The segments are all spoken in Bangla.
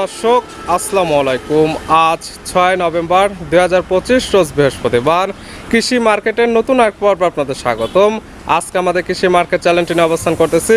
দর্শক আসসালামু আলাইকুম। আজ ছয় নভেম্বর দু হাজার পঁচিশ রোজ বৃহস্পতিবার। কৃষি মার্কেটের নতুন এক পর্ব আপনাদের স্বাগতম। আজকে আমাদের কৃষি মার্কেট চ্যানেলটি নিয়ে অবস্থান করতেছি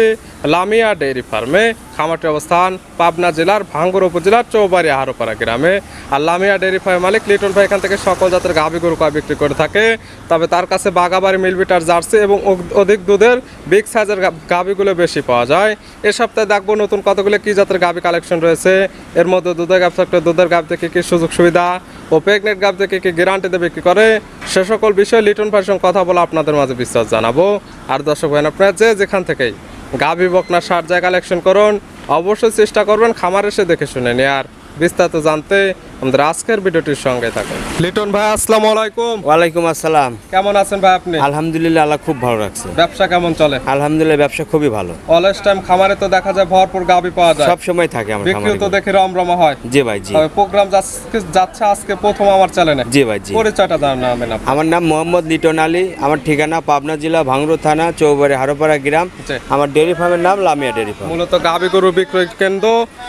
লামিয়া ডেইরি ফার্মে। খামারটি অবস্থান পাবনা জেলার ভাঙ্গুর উপজেলার চৌবাড়ি হারোপাড়া গ্রামে। আর লামিয়া ডেইরি ফার্ম মালিক লিটন ভাই এখান থেকে সকল জাতের গাভী গরু কয় বিক্রি করে থাকে। তবে তার কাছে বাগাবাড়ি মিলবিটার, জার্সি এবং অধিক দুধের বিগ সাইজের গাভীগুলো বেশি পাওয়া যায়। এ সপ্তাহে দেখব নতুন কতগুলো কী জাতের গাভী কালেকশন রয়েছে। এর মধ্যে দুধের গাভ থাকলে দুধের গাভ থেকে কী সুযোগ সুবিধা? ও প্রেগনেন্ট থেকে কি গ্যারান্টি দেবে কি করে? সে সকল বিষয়ে লিটন সঙ্গে কথা বলে আপনাদের মাঝে বিশ্বাস জানাব। আর দর্শক ভাই আপনারা যে যেখান থেকেই গাভী বকনা সার জায়গা কালেকশন করুন, অবশ্যই চেষ্টা করবেন খামার এসে দেখে শুনে নিয়ে আর বিস্তারিত জানতে আমাদের আজকের ভিডিওটির সঙ্গে থাকুন। লিটন ভাই আসসালামু আলাইকুম। ওয়ালাইকুম আসসালাম। কেমন আছেন ভাই আপনি? আলহামদুলিল্লাহ আল্লাহ খুব ভালো রাখছে। ব্যবসা কেমন চলে? আলহামদুলিল্লাহ ব্যবসা খুবই ভালো। অলস টাইম খামারে তো দেখা যায় ভরপুর গাভী পাওয়া যায়। সব সময় থাকে আমার খামারে তো দেখি রমরমা হয়। জি ভাই জি। প্রোগ্রাম যাচ্ছে আজকে প্রথম আমার চ্যানেলে জি ভাই জি। পরিচয়টা আপনি। আমার নাম মোহাম্মদ লিটন আলী। আমার ঠিকানা পাবনা জেলা ভাঙড়ো থানা চৌবাড়ি হারোপাড়া গ্রাম। আমার ডেয়ারি ফার্মের নাম লামিয়া ডেয়ারি ফার্ম। মূলত গাভী গরু বিক্রয় কেন্দ্র।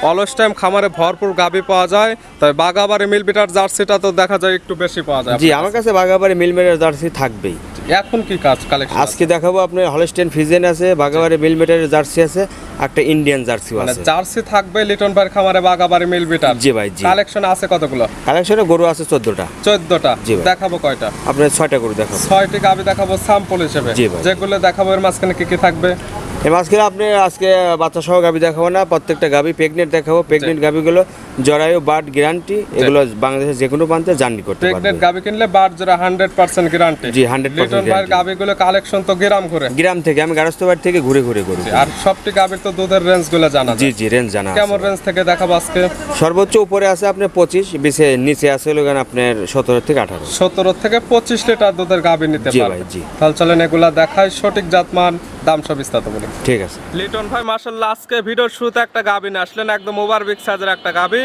অলস টাইম খামারে ভরপুর গাভী পাওয়া যায়। তাই তবে বাগাবাড়ি মিলবিটার জার্সিটা তো দেখা যায় একটু বেশি পাওয়া যায় জি আমার কাছে। বাগাবাড়ি মিলমেটার জার্সি থাকবেই। এখন কি কাজ কালেকশন আজকে দেখাবো আপনার হলস্টেন ফিজেন আছে বাগাবাড়ি মিলমেটারের জার্সি আছে একটা ইন্ডিয়ান জার্সিও মানে আছে। জার্সি থাকবে লিটন ভাইয়ের খামারে বাগাবাড়ি মিলবিটার জি ভাই জি। কালেকশন আছে কতগুলো? কালেকশনে গরু আছে চোদ্দটা। চোদ্দটা? জি ভাই। দেখাবো কয়টা? আপনার ছয়টা গরু দেখাবো। ছয়টি গাভী দেখাবো স্যাম্পল হিসেবে। যেগুলো দেখাবো এর মাঝখানে কি কি থাকবে? এই মাঝখানে আপনি আজকে বাচ্চা সহ গাবি দেখাবো না প্রত্যেকটা গাবি প্রেগনেন্ট দেখাবো। প্রেগনেন্ট গাবিগুলো জরায়ু বাট গ্যারান্টি এগুলো বাংলাদেশের যে কোনো প্রান্তে জার্নি করতে পারবে। প্রেগনেন্ট গাভী কিনলে বার জোড়া হান্ড্রেড পার্সেন্ট গ্যারান্টি জি, 100% লিটন ভাইয়ের guarantee। গাভীগুলো কালেকশন তো গ্রাম ঘুরে গ্রাম থেকে আমি গারস্থ বাড়ি থেকে ঘুরে ঘুরে করি আর সবটি গাভীর তো দুধের রেঞ্জগুলো জানা জি জি রেঞ্জ জানা কেমন রেঞ্জ থেকে দেখাবো আজকে? সর্বোচ্চ উপরে আছে আপনার পঁচিশ বিশে নিচে আছে হলো আপনার সতেরো থেকে আঠারো। সতেরো থেকে পঁচিশ লিটার দুধের গাভী নিতে জি পারবে। ভাই, জি। তাহলে চলেন এগুলা দেখায় সঠিক জাতমান দাম সব বিস্তারিত বলি। ঠিক আছে। লিটন ভাই মার্শাল্লাহ আজকে ভিডিওর শুরুতে একটা গাভী নিয়ে আসলেন একদম ওভার বিগ সাইজের একটা গাভী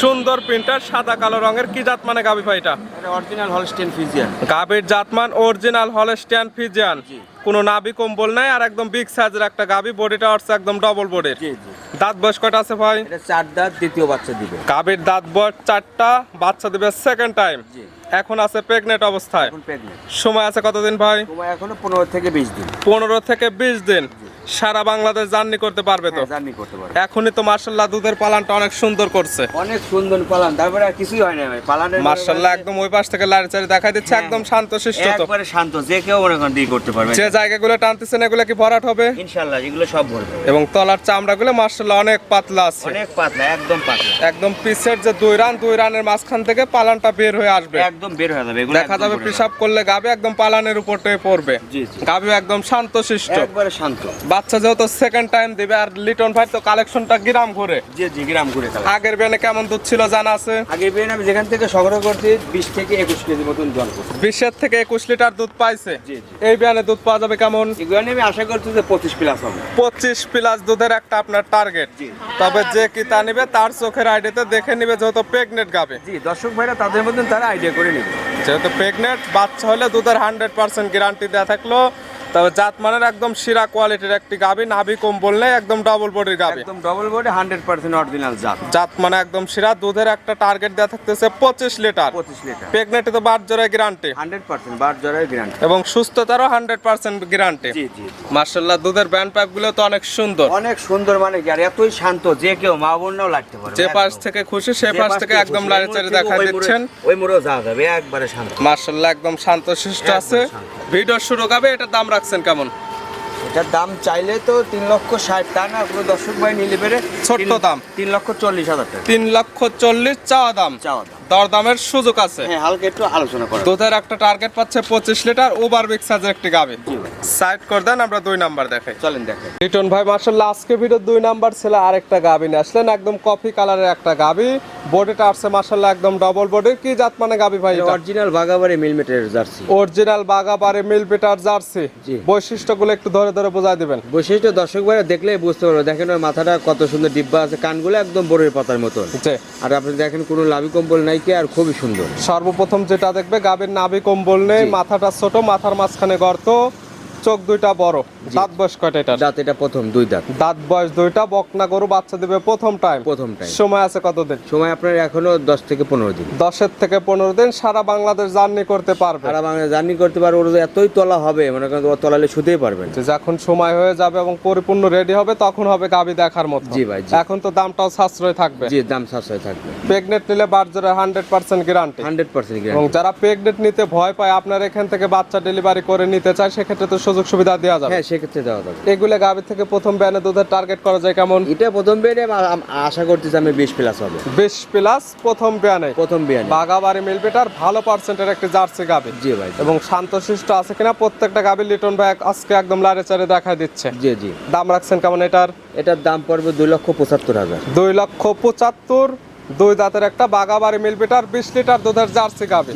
সুন্দর প্রিন্টার সাদা কালো রঙের। কি জাত মানে গাভী ভাই এটা? অরিজিনাল হলস্টেন ফিজিয়ান গাভীর জাতমান অরিজিনাল হলস্টিয়ান ফিজিয়ান কোনো নাভি কম্বল নাই আর একদম বিগ সাইজের একটা গাভী বডিটা হচ্ছে একদম ডবল বডির জি জি। দাঁত বয়স কয়টা আছে ভাই? এটা চার দাঁত দ্বিতীয় বাচ্চা দিবে। গাভীর দাঁত বয়স চারটা বাচ্চা দিবে সেকেন্ড টাইম এখন আছে প্রেগনেন্ট অবস্থায়। সময় আছে কতদিন ভাই? এখনও পনেরো থেকে বিশ দিন। পনেরো থেকে বিশ দিন। সারা বাংলাদেশ জার্নি করতে পারবে তো? জার্নি করতে পারবে। এখনই তো মার্শাল্লাহ দুধের পালানটা অনেক সুন্দর করছে। অনেক সুন্দর পালান তারপরে আর কিছুই হয় না ভাই। পালানের মার্শাল্লাহ একদম ওই পাশ থেকে লাড়ি চাড়ি দেখাই দিচ্ছে একদম শান্ত শিষ্ট তো। একবারে শান্ত যে কেউ মনে করেন দিয়ে করতে পারবে। যে জায়গাগুলো টানতেছেন এগুলো কি ভরাট হবে? ইনশাল্লাহ এগুলো সব ভরবে এবং তলার চামড়াগুলো মার্শাল্লাহ অনেক পাতলা আছে। অনেক পাতলা একদম পাতলা। একদম পিসের যে দুই রান দুই রানের মাঝখান থেকে পালানটা বের হয়ে আসবে। একদম বের হয়ে যাবে এগুলো দেখা যাবে পেশাব করলে গাবে একদম পালানের উপরটাই পড়বে। জি, জি। গাবে একদম শান্ত শিষ্ট। একবারে শান্ত। বাচ্চা যেহেতু সেকেন্ড টাইম দিবে আর লিটন ভাই তো কালেকশনটা গ্রাম ঘুরে। জি জি গ্রাম ঘুরে আগের বেনে কেমন দুধ ছিল জানা আছে? আগে বেন আমি যেখান থেকে সংগ্রহ করছি বিশ থেকে একুশ কেজি মতন জল বিশের থেকে একুশ লিটার দুধ পাইছে। জি, জি। এই বিয়ানে দুধ পাওয়া যাবে কেমন? এগুলো আমি আশা করছি যে পঁচিশ প্লাস হবে। পঁচিশ প্লাস দুধের একটা আপনার টার্গেট জি। তবে যে কি তা নিবে তার চোখের আইডিতে দেখে নিবে যেহেতু প্রেগনেন্ট গাবে। জি দর্শক ভাইরা তাদের মধ্যে তারা আইডিয়া করে নেবে। যেহেতু প্রেগনেন্ট বাচ্চা হলে দুধের হান্ড্রেড পার্সেন্ট গ্যারান্টি দেওয়া থাকল। তবে জাত মানের একদম শিরা কোয়ালিটির একটি গাবি নাভি কম বললে একদম ডাবল বডির গাবি। একদম double body hundred percent original জাত। জাত মানে একদম শিরা দুধের একটা টার্গেট দেওয়া থাকতেছে পঁচিশ লিটার। পঁচিশ লিটার। প্রেগনেন্টে তো বাদ জোড়ায় গ্যারান্টি হান্ড্রেড পার্সেন্ট বার জ্বরের গ্যারান্টি এবং সুস্থতারও হান্ড্রেড পার্সেন্ট গ্যারান্টি জি জি মার্শাল্লাহ দুধের ব্যান্ড পাইপগুলো তো অনেক সুন্দর। অনেক সুন্দর মানে কি আর এতই শান্ত যে কেউ মা বোনরাও লাগতে পারে যে পাশ থেকে খুশি সে পাশ থেকে একদম লাড়ি চাড়ি দেখা দিচ্ছেন। ওই মোড়েও যাওয়া যাবে একবারে শান্ত। মার্শাল্লাহ একদম শান্ত শিষ্ট আছে। ভিডিও শুরু হবে এটার দাম রাখছেন কেমন? এটার দাম চাইলে তো তিন লক্ষ ষাট তা না পুরো দর্শক ভাই নিলে পেরে ছোট্ট দাম। তিন লক্ষ চল্লিশ হাজার টাকা। তিন লক্ষ চল্লিশ চাওয়া দাম। চাওয়া দাম। দর দামের সুযোগ আছে। হ্যাঁ হালকা একটু আলোচনা করা দুধের একটা টার্গেট পাচ্ছে পঁচিশ লিটার ওভার বিগ সাইজের একটি গাবে। সাইড করে দেন আমরা দুই নাম্বার দেখাই। চলেন দেখেন লিটন ভাই মার্শাল্লাহ আজকে ভিডিও দুই নাম্বার ছিল আরেকটা গাবি নিয়ে আসলেন একদম কফি কালারের একটা গাবি। বডিটা আসছে মার্শাল্লাহ একদম ডবল বডির কি জাত মানে গাবি ভাই এটা? অরিজিনাল বাগাবাড়ি মিলমেটের জার্সি। অরিজিনাল বাগাবারে মিল পিটার জার্সি। বৈশিষ্ট্যগুলো একটু ধরে ধরে বোঝাই দিবেন। বৈশিষ্ট্য দর্শক ভাইরা দেখলে বুঝতে পারবে দেখেন ওর মাথাটা কত সুন্দর ডিব্বা আছে কানগুলো একদম বড়ের পাতার মতন। আর আপনি দেখেন কোনো লাভি কম্বল নাই কি আর খুবই সুন্দর। সর্বপ্রথম যেটা দেখবে গাবের নাভি কম্বল নেই মাথাটা ছোট মাথার মাঝখানে গর্ত চোখ দুইটা বড়। দাঁত বয়স কয়টা এটা দাঁত এটা প্রথম দুই দাঁত। দাঁত বয়স দুইটা বকনা গরু বাচ্চা দিবে প্রথম টাইম প্রথম টাইম সময় আছে কতদিন? সময় আপনার এখনও দশ থেকে পনেরো দিন। দশের থেকে পনেরো দিন সারা বাংলাদেশ জার্নি করতে পারবে। সারা বাংলা জার্নি করতে পারবে ওর এতই তলা হবে মনে করেন ও তলালে শুতেই পারবেন যখন সময় হয়ে যাবে এবং পরিপূর্ণ রেডি হবে তখন হবে গাবি দেখার মতো। জি ভাই। এখন তো দামটাও সাশ্রয় থাকবে। জি দাম সাশ্রয় থাকবে। প্রেগনেন্ট নিলে বার্জারে hundred percent guarantee hundred percent এবং যারা প্রেগনেন্ট নিতে ভয় পায় আপনার এখান থেকে বাচ্চা ডেলিভারি করে নিতে চায় সেক্ষেত্রে তো সুযোগ সুবিধা দেওয়া যাবে? হ্যাঁ সেক্ষেত্রে দেওয়া যাবে। এগুলো গাবি থেকে প্রথম ব্যানে দুধের টার্গেট করা যায় কেমন? এটা প্রথম বিয়ানে আশা করতেছি আমি বিশ প্লাস হবে। বিশ প্লাস প্রথম ব্যানে? প্রথম বিয়ানে। বাগাবাড়ি মিলবেটার ভালো পার্সেন্টের একটি জার্সি গাবি। জি ভাই। এবং শান্তশিষ্ট আছে কিনা প্রত্যেকটা গাবি লিটন ভাই আজকে একদম লারে চারে দেখাই দিচ্ছে। জি জি। দাম রাখছেন কেমন এটার? এটার দাম পড়বে দুই লক্ষ পঁচাত্তর হাজার। দুই লক্ষ পঁচাত্তর দুই দাঁতের একটা বাগাবাড়ি মিলবিটার বিশ লিটার দুধের জার্সি গাবি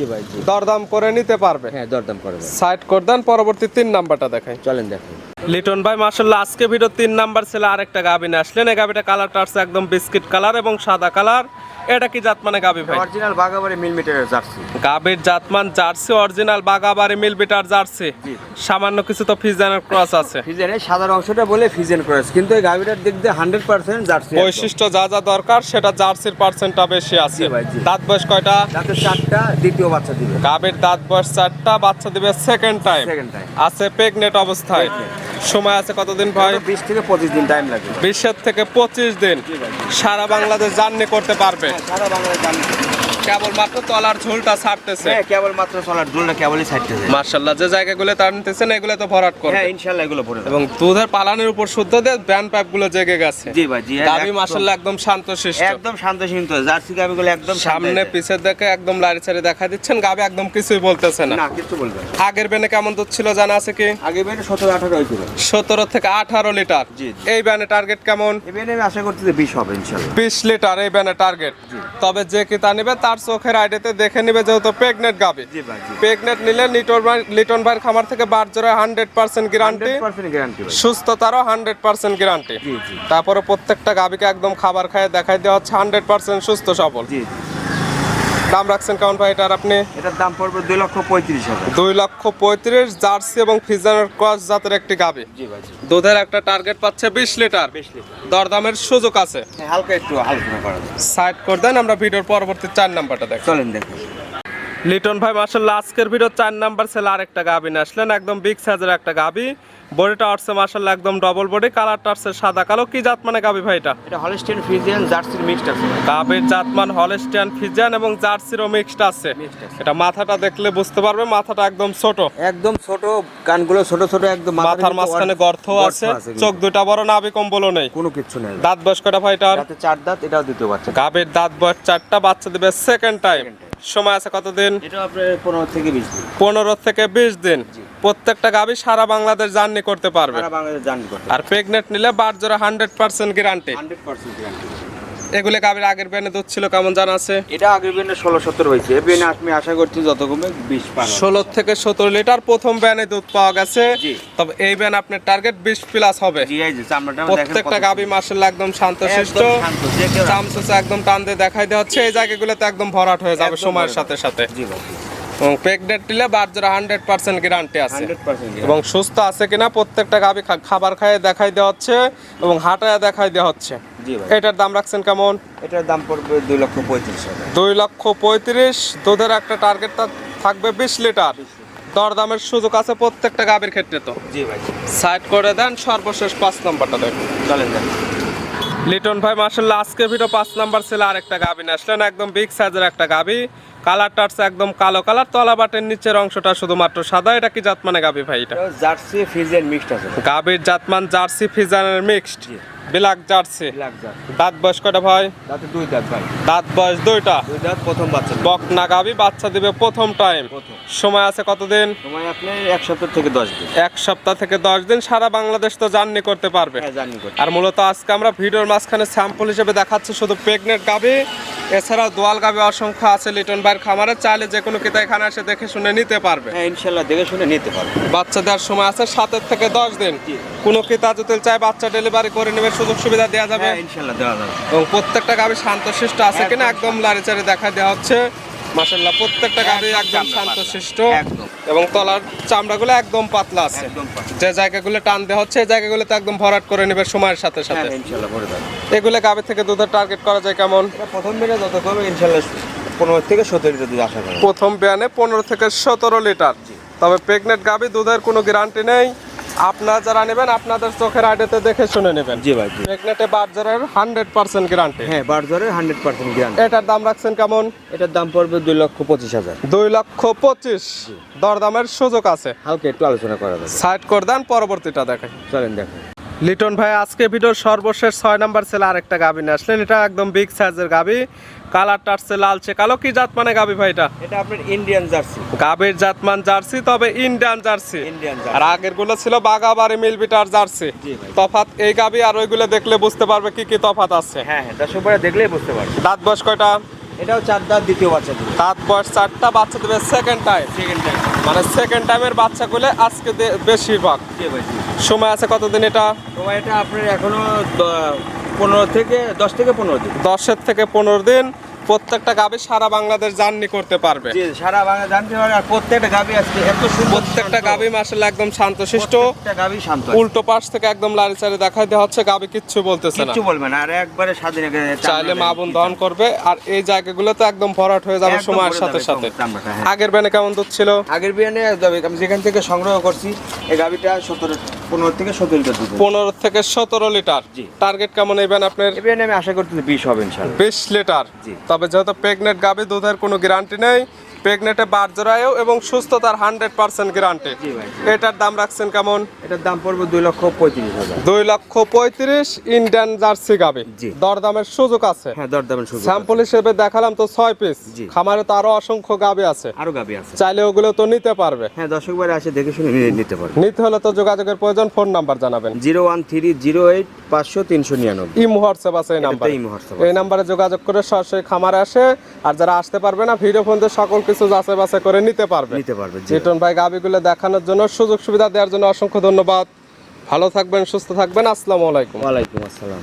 দরদাম করে নিতে পারবে। হ্যাঁ দরদাম করবে সাইড করে দেন পরবর্তী তিন নাম্বারটা দেখাই। চলেন দেখেন লিটন ভাই মার্শাল্লাহ আজকে ভিডিও তিন নাম্বার ছিল আরেকটা গাবি নিয়ে আসলেন। এই গাবিটা কালারটা আসছে একদম বিস্কিট কালার এবং সাদা কালার এটা কি জাত মানে গাবি ভাই? অরিজিনাল বাগাবাড়ি মিলিমিটারের জার্সি। গাবির জাতমান জার্সি অরিজিনাল বাগাবাড়ি মিলবিটার জার্সি। সামান্য কিছু তো ফিজানের ক্রস আছে। ফিজেনের সাদার অংশটা বলে ফিজেন ক্রস কিন্তু এই গাভিটার দিক দিয়ে হান্ড্রেড পার্সেন্ট জার্সি বৈশিষ্ট্য যা যা দরকার সেটা জার্সির পার্সেন্টটা বেশি আছে। ভাই, দাঁত বয়স কয়টা? যাতে চারটা দ্বিতীয় বাচ্চা দিবে। গাবির দাঁত বয়স চারটা বাচ্চা দিবে সেকেন্ড টাইম সেকেন্ড টাইম আছে প্রেগনেন্ট অবস্থায়। সময় আছে কতদিন ভাই? বিশ থেকে পঁচিশ দিন টাইম লাগবে বিশের থেকে পঁচিশ দিন। সারা বাংলাদেশ জার্নি করতে পারবে। হ্যাঁ, সারা কেবলমাত্র তলার ঝোলটা ছাড়তেছে। হ্যাঁ কেবল মাত্র কেবলই যে জায়গাগুলো টানতেছেন এগুলো তো ভরাট করবে। হ্যাঁ ইনশাল্লাহ এগুলো পড়ে এবং দুধের পালানের উপর শুদ্ধ দিয়ে জেগে গেছে। জি ভাই জি গাবি একদম- একদম জার্সি সামনে দেখে একদম লাড়ি ছাড়ি দেখা দিচ্ছেন গাবি একদম কিছুই বলতেছে না। না কিছু বলবে আগের বেনে কেমন দুধ ছিল জানা আছে কি? আগে বেনে সতেরো আঠারো হয়েছিল। সতেরো থেকে আঠারো লিটার। এই ব্যানে টার্গেট কেমন? আশা করছি বিশ হবে বিশ লিটার এই ব্যানে টার্গেট তবে যে কিতা নিবে তার চোখের আইডিতে দেখে নিবে যেহেতু প্রেগনেন্ট গাবি জি ভাই জি। প্রেগনেন্ট নিলে লিটন লিটন ভাইয়ের খামার থেকে বার জোড়ায় হান্ড্রেড পার্সেন্ট গ্যারান্টি সুস্থতারও হান্ড্রেড পার্সেন্ট গ্যারান্টি জি জি। তারপরে প্রত্যেকটা গাবিকে একদম খাবার খাইয়ে দেখাই দেওয়া হচ্ছে হান্ড্রেড পার্সেন্ট সুস্থ সবল। জি। দাম রাখছেন কেমন ভাই এটার আপনি? এটার দাম পড়বে দুই লক্ষ পঁয়ত্রিশ হাজার। দুই লক্ষ পঁয়ত্রিশ জার্সি এবং ফিজানের ক্রস জাতের একটি গাবি। জি ভাই দুধের একটা টার্গেট পাচ্ছে বিশ লিটার। বিশ লিটার। দরদামের সুযোগ আছে। হ্যাঁ, হালকা একটু আলোচনা করা সাইড করে দেন আমরা ভিডিওর পরবর্তী চার নাম্বারটা দেখ চলেন দেখুন লিটন ভাই মার্শাল্লাহ আজকের ভিডিও চার নাম্বার ছেলে আরেকটা গাবি নিয়ে আসলেন একদম বিগ সাইজের একটা গাবি। বডিটা আসছে মার্শাল্লাহ একদম ডবল বডি কালারটা আসছে সাদা। কালো কি জাত মানে গাবি ভাই এটা এটা হলস্টেন ফ্রিজিয়ান জার্সির মিক্সড আছে গাবির জাতমান হলস্টিয়ান ফিজিয়ান এবং জার্সিরও মিক্সড আছে। এটা মাথাটা দেখলে বুঝতে পারবে মাথাটা একদম ছোট। একদম ছোট কানগুলো ছোট ছোট একদম মাথার মাঝখানে গর্ত আছে চোখ দুটা বড় নাভি কম্বলও নেই। কোনো কিছু নেই। দাঁত বয়স কয়টা ভাইটার? রাতে চার দাঁত এটাও দ্বিতীয় বাচ্চা। গাবির দাঁত বয়স চারটা বাচ্চা দেবে সেকেন্ড টাইম সময় আছে কতদিন? এটা আপনার পনেরো থেকে বিশ দিন। পনেরো থেকে বিশ দিন। প্রত্যেকটা গাবি সারা বাংলাদেশ জার্নি করতে পারবে। সারা বাংলাদেশ জার্নি করতে আর প্রেগনেন্ট নিলে বার জোড়া hundred percent guarantee hundred percent এগুলো গাবির আগের বেনে দুধ ছিল কেমন জানা আছে? এটা আগের বিনে ষোলো সত্তর হয়েছে। এ বিনে আমি আশা করছি যত কমে বিশ ষোলো থেকে সতেরো লিটার প্রথম ব্যানে দুধ পাওয়া গেছে। তবে এই ব্যান আপনার টার্গেট বিশ প্লাস হবে। প্রত্যেকটা গাবি মার্শাল্লাহ একদম শান্ত শিষ্ট রাখে। চামচুচা একদম টান দিয়ে দেখাই দেওয়া হচ্ছে। এই জায়গাগুলোতে একদম ভরাট হয়ে যাবে সময়ের সাথে সাথে। জি ভাই। এবং প্রেগনেন্ট নিলে বার জোড়া হান্ড্রেড পার্সেন্ট গ্যারান্টি আছে। এবং সুস্থ আছে কিনা প্রত্যেকটা গাবি খা- খাবার খাইয়ে দেখাই দেওয়া হচ্ছে এবং হাঁটায় দেখাই দেওয়া হচ্ছে। এটার দাম রাখছেন কেমন? এটার দাম পড়বে দুই লক্ষ পঁয়ত্রিশ দুই লক্ষ পঁয়ত্রিশ। দুধের একটা টার্গেট থাকবে বিশ লিটার। দরদামের সুযোগ আছে প্রত্যেকটা গাবির ক্ষেত্রে তো। জি ভাই। সাইড করে দেন সর্বশেষ পাঁচ নম্বরটা দেখুন। চলেন লিটন ভাই মার্শাল্লাহ আজকে ভিডিও পাঁচ নাম্বার ছিল আরেকটা গাবি নিয়ে আসলেন। একদম বিগ সাইজের একটা গাবি। কালারটা আছে একদম কালো কালার তলা বাটের নিচের অংশটা শুধুমাত্র সাদা। এটা কি জাত মানে গাবি ভাই এটা? জার্সি ফ্রিজিয়ান মিক্সড আছে গাবির জাতমান জার্সি ফিজানের মিক্সড ব্ল্যাক জার্সি। দাঁত বয়স কয়টা ভাই? তাতে দুই দাঁত ভাই। দাঁত বয়স দুইটা? দুই দাঁত প্রথম বাচ্চা বকনা গাবি বাচ্চা দিবে প্রথম টাইম সময় আছে কতদিন? সময় আপনি এক সপ্তাহ থেকে দশ দিন। এক সপ্তাহ থেকে দশ দিন সারা বাংলাদেশ তো জার্নি করতে পারবে। হ্যাঁ আর মূলত আজকে আমরা ভিডিওর মাঝখানে স্যাম্পল হিসেবে দেখাচ্ছি শুধু প্রেগনেন্ট গাবি এছাড়াও দোয়াল গাবে অসংখ্য আছে লিটন ভাইয়ের খামারে চাইলে যে কোনো কিতা এখানে এসে দেখে শুনে নিতে পারবে। হ্যাঁ ইনশাল্লাহ দেখে শুনে নিতে পারবে। বাচ্চা দেওয়ার সময় আছে সাতের থেকে দশ দিন। কোনো কিতা যদি চায় বাচ্চা ডেলিভারি করে নেবে সুযোগ সুবিধা দেওয়া যাবে। হ্যাঁ ইনশাল্লাহ দেওয়া যাবে। এবং প্রত্যেকটা গাবি শান্তশিষ্ট আছে কিনা একদম লাড়ি চাড়ি দেখা দেওয়া হচ্ছে। মাসাল্লাহ প্রত্যেকটা গাবি একদম শান্তশিষ্ট। এবং তলার চামড়াগুলো একদম পাতলা আছে। যে জায়গাগুলো টান দেওয়া হচ্ছে এই জায়গাগুলোতে একদম ভরাট করে নেবে সময়ের সাথে হ্যাঁ সাথে ভরে দেবো। এগুলো গাবে থেকে দুধের টার্গেট করা যায় কেমন? প্রথম দিনে যত কমে ইনশাল্লাহ পনেরো থেকে সতেরো লিটার দুধ আশা করি প্রথম ব্যানে পনেরো থেকে সতেরো লিটার। তবে প্রেগনেন্ট গাবি দুধের কোনো গ্যারান্টি নেই। আপনারা যারা নেবেন আপনাদের চোখের আইডিতে দেখে শুনে নেবেন। জি ভাই প্রেগনেন্টে বার্জারের হান্ড্রেড পার্সেন্ট গ্যারান্টি হ্যাঁ বারজরের হান্ড্রেড পার্সেন্ট গ্যারান্টি এটার দাম রাখছেন কেমন? এটার দাম পড়বে দুই লক্ষ পঁচিশ হাজার। দুই লক্ষ পঁচিশ। দরদামের সুযোগ আছে। হালকা একটু আলোচনা করা যাবে। সাইড করে দেন পরবর্তীটা দেখেন। চলেন দেখেন। লিটন ভাই আজকে ভিডিওর সর্বশেষ ছয় নাম্বার ছেলে আরেকটা গাবি নিয়ে আসলেন। এটা একদম বিগ সাইজের গাবি। কালারটা আসছে লালচে। কালো কি জাত মানে গাবি ভাই এটা? এটা আপনার ইন্ডিয়ান জার্সি গাবির জাতমান জার্সি তবে ইন্ডিয়ান জার্সি ইন্ডিয়ান আর আগেরগুলো ছিল বাগাবাড়ি মিলবিটার জার্সি। তফাত এই গাবি আর ওইগুলো দেখলে বুঝতে পারবে কি কি তফাত আছে। হ্যাঁ হ্যাঁ দশ দেখলেই বুঝতে পারবে। দাঁত বয়স কয়টা? এটাও চার দাঁত দ্বিতীয় বাচ্চা দিবে। দাঁত বয়স চারটা বাচ্চা দেবে সেকেন্ড টাইম সেকেন্ড টাইম মানে সেকেন্ড টাইমের বাচ্চাগুলো আজকে বেশিরভাগ। সময় আছে কতদিন এটা? তো এটা আপনার এখনও পনেরো থেকে দশ থেকে পনেরো দিন। দশের থেকে পনেরো দিন প্রত্যেকটা গাবি সারা বাংলাদেশ জার্নি করতে পারবে। জি সারা বাংলা জানতে পারে আর প্রত্যেকটা গাবি আজকে এত সুন্দর প্রত্যেকটা শান্ত। গাবি মাসাল একদম শান্তশিষ্ট প্রত্যেকটা গাবি শান্ত। উল্টো পাশ থেকে একদম লারি চারি দেখাই দেওয়া হচ্ছে গাবি কিচ্ছু বলতেছে না। কিচ্ছু বলবে না আর একবারে স্বাধীন চাইলে মা বোন দহন করবে আর এই জায়গাগুলো তো একদম ভরাট হয়ে যাবে সময়ের সাথে সাথে। হ্যাঁ। আগের ব্যানে কেমন দুধ ছিল? আগের বিয়ানে আমি যেখান থেকে সংগ্রহ করছি এই গাবিটা সতেরো পনেরো থেকে সতেরো লিটার দুধ পনেরো থেকে সতেরো লিটার। জি। টার্গেট কেমন এইবেন আপনার? এই বিয়ানে আমি আশা করছি বিশ হবে ইনশাল্লাহ বিশ লিটার। জি। তবে যেহেতু প্রেগনেন্ট গাভী দুধের কোনো গ্যারান্টি নেই। প্রেগনেন্টে বার জোড়ায়ও এবং সুস্থতার হান্ড্রেড পার্সেন্ট গ্যারান্টি। এটার দাম রাখছেন কেমন? এটার দাম পড়বে দুই লক্ষ পঁয়ত্রিশ হাজার। দুই লক্ষ পঁয়ত্রিশ ইন্ডিয়ান জার্সি গাবে। দরদামের সুযোগ আছে। হ্যাঁ দরদামের সুযোগ স্যাম্পল হিসেবে দেখালাম তো ছয় পিস। খামারে তো আরও অসংখ্য গাবি আছে। আরও গাবি আছে। চাইলে ওগুলো তো নিতে পারবে। হ্যাঁ দর্শক বারে আসে দেখে শুনে নিতে পারবে। নিতে হলে তো যোগাযোগের প্রয়োজন ফোন নাম্বার জানাবেন। Zero one three zero eight পাঁচশো তিনশো নিরানব্বই। ইমো হোয়াটসঅ্যাপ আছে এই নাম্বারে। এই নাম্বারে যোগাযোগ করে সরাসরি খামারে আসে আর যারা আসতে পারবে না ভিডিও ফোন সকল কিছু যাচাই বাছাই করে নিতে পারবে। নিতে পারবে জিটন ভাই গাবিগুলো দেখানোর জন্য সুযোগ সুবিধা দেওয়ার জন্য অসংখ্য ধন্যবাদ। ভালো থাকবেন সুস্থ থাকবেন। আসসালামু আলাইকুম। ওয়ালাইকুম আসসালাম।